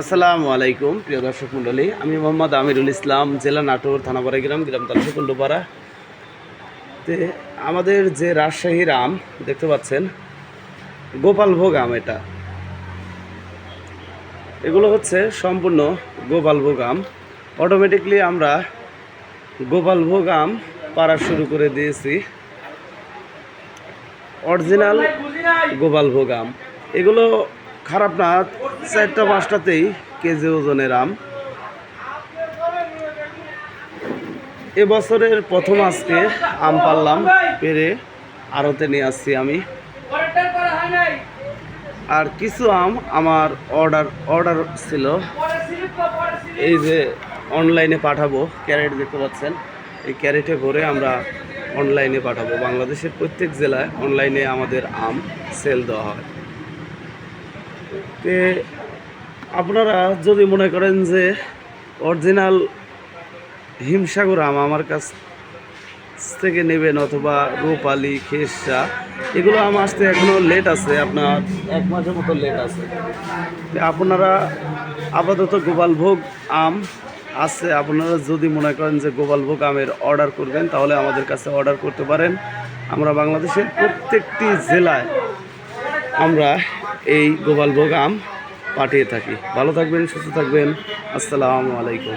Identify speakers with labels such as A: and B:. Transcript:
A: আসসালামু আলাইকুম, প্রিয় দর্শক মণ্ডলী। আমি মোহাম্মদ আমিরুল ইসলাম, জেলা নাটোর থানাপাড়া গ্রাম গ্রাম তালসা কুণ্ডপাড়া। তে আমাদের যে রাজশাহীর আম দেখতে পাচ্ছেন, গোপালভোগ আম এটা। এগুলো হচ্ছে সম্পূর্ণ গোপালভোগ আম। অটোমেটিকলি আমরা গোপালভোগ আম পাড়া শুরু করে দিয়েছি। অরিজিনাল গোপালভোগ আম। এগুলো খারাপ না চারটা পাঁচটাতেই কেজি ওজনের আম। এবছরের প্রথম আজকে আম পারলাম পেরে আড়তে নিয়ে আসছি আমি। আর কিছু আম আমার অর্ডার অর্ডার ছিল। এই যে অনলাইনে পাঠাবো, ক্যারেট দেখতে পাচ্ছেন। এই ক্যারেটে ভরে আমরা অনলাইনে পাঠাবো। বাংলাদেশের প্রত্যেক জেলায় অনলাইনে আমাদের আম সেল দেওয়া হয়। তে আপনারা যদি মনে করেন যে অরিজিনাল হিমসাগর আম আমার কাছ থেকে নেবেন অথবা রূপালি, খেসা, এগুলো আম আসতে এখনও লেট আছে, আপনার এক মাসের মতো লেট আছে। আপনারা আপাতত গোপালভোগ আম আছে, আপনারা যদি মনে করেন যে গোপালভোগ আমের অর্ডার করবেন, তাহলে আমাদের কাছে অর্ডার করতে পারেন। আমরা বাংলাদেশের প্রত্যেকটি জেলায় আমরা এই গোপালভোগ আম পাঠিয়ে থাকি। ভালো থাকবেন সুস্থ থাকবেন। আসসালামু আলাইকুম।